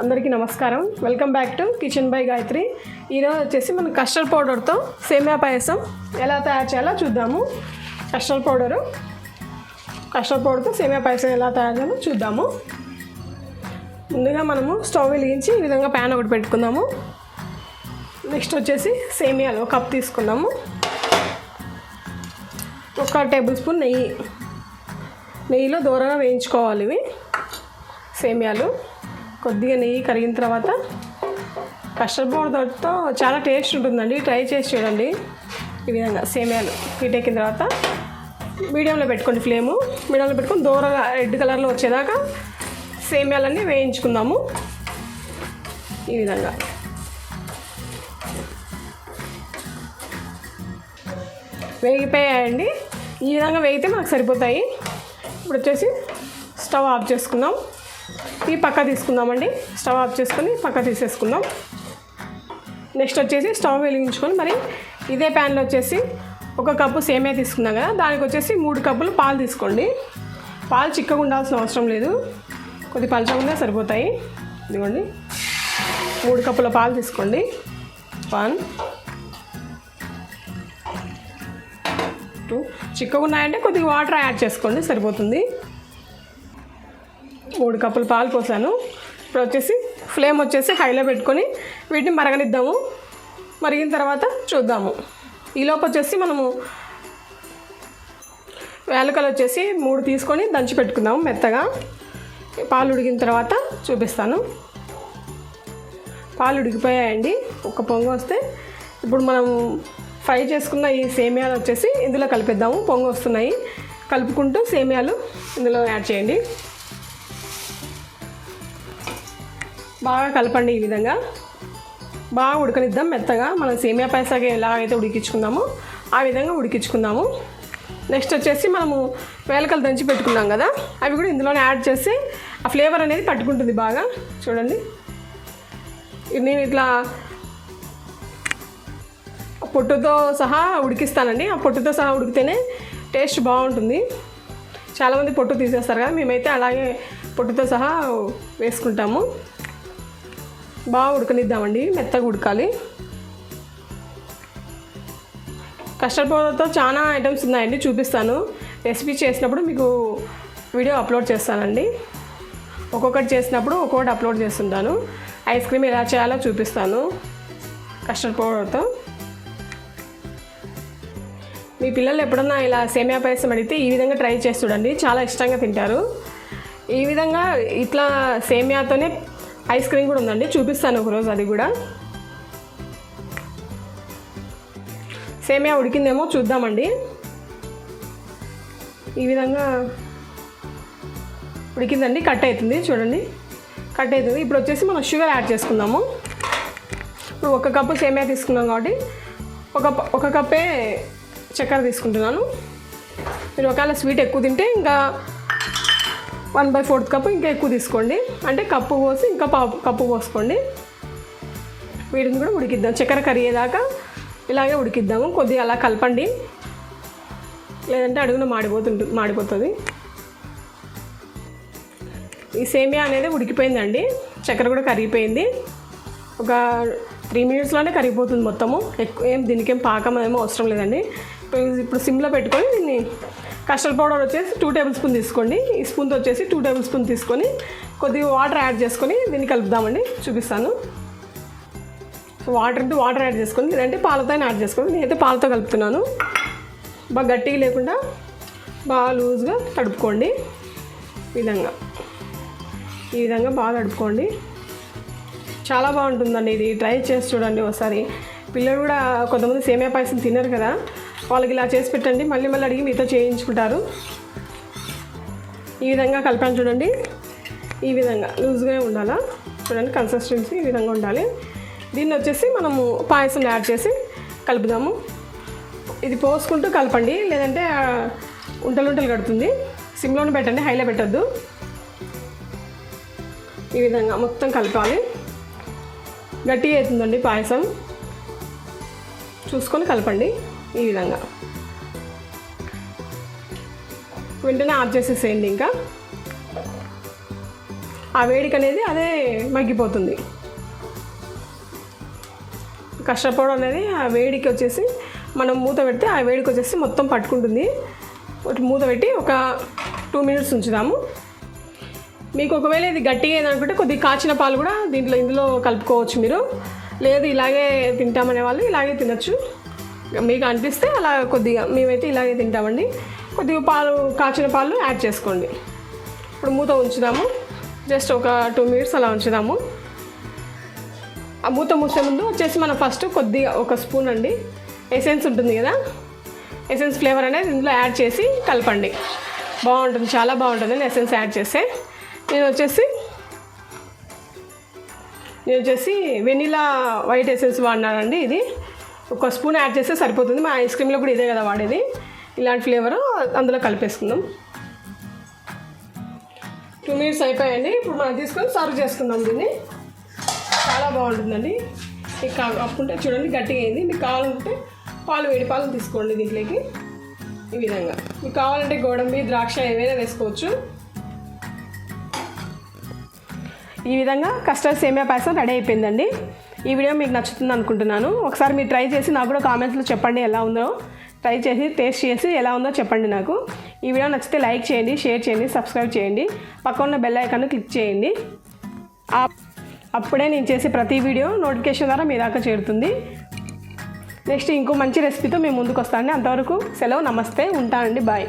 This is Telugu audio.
అందరికీ నమస్కారం. Welcome back to kitchen by Gayatri ఈరోజు వచ్చేసి మనం కస్టర్డ్ పౌడర్తో సేమియా పాయసం ఎలా తయారు చేయాలో చూద్దాము. కస్టర్డ్ పౌడరు కస్టర్డ్ పౌడర్తో సేమియా పాయసం ఎలా తయారు చేయాలో చూద్దాము. ముందుగా మనము స్టవ్ వెలిగించి ఈ విధంగా ప్యాన్ ఒకటి పెట్టుకుందాము. నెక్స్ట్ వచ్చేసి సేమియాలు ఒక కప్ తీసుకున్నాము ఒక టేబుల్ స్పూన్ నెయ్యి. నెయ్యిలో దూరంగా వేయించుకోవాలి ఇవి. సేమియాలు. కొద్దిగా నెయ్యి కరిగిన తర్వాత కస్టర్డ్ పౌడర్తో చాలా టేస్ట్ ఉంటుందండి. ట్రై చేసి చూడండి. ఈ విధంగా సేమియాలు హీట్ ఎక్కిన తర్వాత మీడియంలో పెట్టుకోండి ఫ్లేము. మీడియంలో పెట్టుకొని దూరంగా రెడ్ కలర్లో వచ్చేదాకా సేమియాలన్నీ వేయించుకుందాము. ఈ విధంగా. వేగిపోయాయండి. ఈ విధంగా వేగితే మనకు సరిపోతాయి. ఇప్పుడు వచ్చేసి స్టవ్ ఆఫ్ చేసుకుందాం. ఈ పక్క తీసుకుందామండి. స్టవ్ ఆఫ్ చేసుకొని పక్క తీసేసుకుందాం. నెక్స్ట్ వచ్చేసి స్టవ్ వెలిగించుకొని మరి ఇదే ప్యాన్లో వచ్చేసి ఒక కప్పు సేమే తీసుకున్నాం కదా దానికి వచ్చేసి మూడు కప్పులు పాలు తీసుకోండి. పాలు చిక్కగా ఉండాల్సిన అవసరం లేదు. కొద్ది పలచకుండా సరిపోతాయి. ఇదిగోండి. మూడు కప్పుల పాలు తీసుకోండి. One two. చిక్కగా ఉన్నాయంటే కొద్దిగా వాటర్ యాడ్ చేసుకోండి సరిపోతుంది. మూడు కప్పులు పాలు పోసాను. ఇప్పుడు వచ్చేసి ఫ్లేమ్ వచ్చేసి హైలో పెట్టుకొని వీటిని మరగనిద్దాము. మరిగిన తర్వాత చూద్దాము. ఈలోపు వచ్చేసి మనము వేలకలు వచ్చేసి మూడు తీసుకొని దంచి పెట్టుకుందాము మెత్తగా. పాలు ఉడికిన తర్వాత చూపిస్తాను. పాలు ఉడికిపోయాయండి. ఒక పొంగు వస్తే ఇప్పుడు మనం ఫ్రై చేసుకున్న ఈ సేమియాలు వచ్చేసి ఇందులో కలిపేద్దాము. పొంగు వస్తున్నాయి. కలుపుకుంటూ సేమియాలు ఇందులో యాడ్ చేయండి. బాగా కలపండి ఈ విధంగా. బాగా ఉడకనిద్దాం మెత్తగా. మనం సేమియా పాయసాకి ఎలా అయితే ఉడికించుకుందామో ఆ విధంగా ఉడికించుకుందాము. నెక్స్ట్ వచ్చేసి మనము వేలకలు దంచి పెట్టుకున్నాం కదా అవి కూడా ఇందులోనే యాడ్ చేసి ఆ ఫ్లేవర్ అనేది పట్టుకుంటుంది బాగా. చూడండి. నేను ఇట్లా పొట్టుతో సహా ఉడికిస్తానండి. ఆ పొట్టుతో సహా ఉడికితేనే టేస్ట్ బాగుంటుంది. చాలామంది పొట్టు తీసేస్తారు కదా మేమైతే అలాగే పొట్టుతో సహా వేసుకుంటాము. బాగా ఉడకనిద్దామండి మెత్తగా ఉడకాలి. కస్టర్డ్ పౌడర్తో చాలా ఐటమ్స్ ఉన్నాయండి చూపిస్తాను. రెసిపీ చేసినప్పుడు మీకు వీడియో అప్లోడ్ చేస్తానండి. ఒక్కొక్కటి చేసినప్పుడు ఒక్కొక్కటి అప్లోడ్ చేస్తుంటాను. ఐస్ క్రీమ్ ఎలా చేయాలో చూపిస్తాను కస్టర్డ్ పౌడర్తో మీ పిల్లలు ఎప్పుడన్నా ఇలా సేమియా పాయసం అడిగితే ఈ విధంగా ట్రై చేసి చూడండి చాలా ఇష్టంగా తింటారు. ఈ విధంగా ఇట్లా సేమియాతోనే ఐస్ క్రీమ్ కూడా ఉందండి. చూపిస్తాను ఒకరోజు అది కూడా. సేమియా ఉడికిందేమో చూద్దామండి. ఈ విధంగా ఉడికిందండి. కట్ అవుతుంది చూడండి. కట్ అవుతుంది. ఇప్పుడు వచ్చేసి మనం షుగర్ యాడ్ చేసుకుందాము. ఇప్పుడు ఒక కప్పు సేమియా తీసుకున్నాం కాబట్టి ఒక ఒక కప్పే చక్కెర తీసుకుంటున్నాను. మీరు ఒకవేళ స్వీట్ ఎక్కువ తింటే ఇంకా వన్ బై ఫోర్త్ కప్పు ఇంకా ఎక్కువ తీసుకోండి. అంటే కప్పు పోసి ఇంకా పావు కప్పు పోసుకోండి. వీటిని కూడా ఉడికిద్దాం. చక్కెర కరిగేదాకా ఇలాగే ఉడికిద్దాము. కొద్దిగా అలా కలపండి. లేదంటే అడుగున మాడిపోతుంటుంది మాడిపోతుంది. ఈ సేమియా అనేది ఉడికిపోయిందండి. చక్కెర కూడా కరిగిపోయింది. ఒక త్రీ మినిట్స్లోనే కరిగిపోతుంది మొత్తము. ఎక్కువ ఏం దీనికి ఏం పాకం ఏమో అవసరం లేదండి. ఇప్పుడు సిమ్లో పెట్టుకొని దీన్ని కస్టర్డ్ పౌడర్ వచ్చేసి టూ టేబుల్ స్పూన్ తీసుకోండి. ఈ స్పూన్తో వచ్చేసి టూ టేబుల్ స్పూన్ తీసుకొని కొద్దిగా వాటర్ యాడ్ చేసుకొని దీన్ని కలుపుదామండి. చూపిస్తాను. సో వాటర్ అంటే వాటర్ యాడ్ చేసుకొని లేదంటే పాలతో యాడ్ చేసుకొని నేనైతే పాలతో కలుపుతున్నాను. బాగా గట్టిగా లేకుండా బాగా లూజ్గా తడుపుకోండి. ఈ విధంగా. ఈ విధంగా బాగా తడుపుకోండి. చాలా బాగుంటుందండి ఇది. ట్రై చేసి చూడండి ఒకసారి. పిల్లలు కూడా కొంతమంది సేమియా పాయసం తినరు కదా. వాళ్ళకి ఇలా చేసి పెట్టండి. మళ్ళీ మళ్ళీ అడిగి మీతో చేయించుకుంటారు. ఈ విధంగా కలిపాను చూడండి. ఈ విధంగా లూజ్గా ఉండాలా? చూడండి కన్సిస్టెన్సీ ఈ విధంగా ఉండాలి. దీన్ని వచ్చేసి మనము పాయసం యాడ్ చేసి కలుపుదాము. ఇది పోసుకుంటూ కలపండి. లేదంటే ఉంటలు ఉంటలు కడుతుంది. సిమ్లోనే పెట్టండి హైలో పెట్టద్దు. ఈ విధంగా మొత్తం కలపాలి. గట్టిగా అవుతుందండి పాయసం. చూసుకొని కలపండి. ఈ విధంగా. వెంటనే ఆఫ్ చేసేసేయండి ఇంకా. ఆ వేడికి అనేది అదే మగ్గిపోతుంది. కస్టర్డ్ అనేది ఆ వేడికి వచ్చేసి మనం మూత పెడితే ఆ వేడికి వచ్చేసి మొత్తం పట్టుకుంటుంది. మూత పెట్టి ఒక టూ మినిట్స్ ఉంచుదాము. మీకు ఒకవేళ ఇది గట్టిగా ఏదనుకుంటే కొద్దిగా కాచిన పాలు కూడా దీంట్లో ఇందులో కలుపుకోవచ్చు మీరు. లేదు ఇలాగే తింటామనే వాళ్ళు ఇలాగే తినచ్చు. మీకు అనిపిస్తే అలా కొద్దిగా మేమైతే ఇలాగే తింటామండి. కొద్దిగా పాలు కాచిన పాలు యాడ్ చేసుకోండి. ఇప్పుడు మూత ఉంచుదాము. జస్ట్ ఒక టూ మినిట్స్ అలా ఉంచుదాము. ఆ మూత మూసే ముందు వచ్చేసి మనం ఫస్ట్ కొద్దిగా ఒక స్పూన్ అండి. ఎసెన్స్ ఉంటుంది కదా. ఎసెన్స్ ఫ్లేవర్ అనేది ఇందులో యాడ్ చేసి కలపండి. బాగుంటుంది చాలా బాగుంటుంది ఎసెన్స్ యాడ్ చేస్తే. నేను వచ్చేసి నేను వచ్చేసి వెనీలా వైట్ ఎసెన్స్ వాడినానండి ఇది. ఒక స్పూన్ యాడ్ చేస్తే సరిపోతుంది. మా ఐస్ క్రీమ్లో కూడా ఇదే కదా వాడేది. ఇలాంటి ఫ్లేవర్ అందులో కలిపేసుకుందాం. టూ మినిట్స్ అయిపోయాయండి. ఇప్పుడు మనం తీసుకొని సర్వ్ చేసుకుందాం దీన్ని. చాలా బాగుంటుందండి. మీకు కా అప్పుంటే చూడండి గట్టిగా అయింది. మీకు కావాలంటే పాలు వేడి పాలు తీసుకోండి దీంట్లోకి. ఈ విధంగా. మీకు కావాలంటే గోడంబి ద్రాక్ష ఏమైనా వేసుకోవచ్చు. ఈ విధంగా కస్టర్డ్ సేమియా పాయసం రెడీ అయిపోయిందండి. ఈ వీడియో మీకు నచ్చుతుంది అనుకుంటున్నాను. ఒకసారి మీరు ట్రై చేసి నాకు కూడా కామెంట్స్లో చెప్పండి ఎలా ఉందో. ట్రై చేసి టేస్ట్ చేసి ఎలా ఉందో చెప్పండి నాకు. ఈ వీడియో నచ్చితే లైక్ చేయండి షేర్ చేయండి సబ్స్క్రైబ్ చేయండి. పక్కన ఉన్న బెల్ ఐకాన్ క్లిక్ చేయండి. అప్పుడే నేను చేసే ప్రతి వీడియో నోటిఫికేషన్ ద్వారా మీ దాకా చేరుతుంది. నెక్స్ట్ ఇంకో మంచి రెసిపీతో మేము ముందుకు వస్తానండి అంతవరకు సెలవు నమస్తే ఉంటానండి బాయ్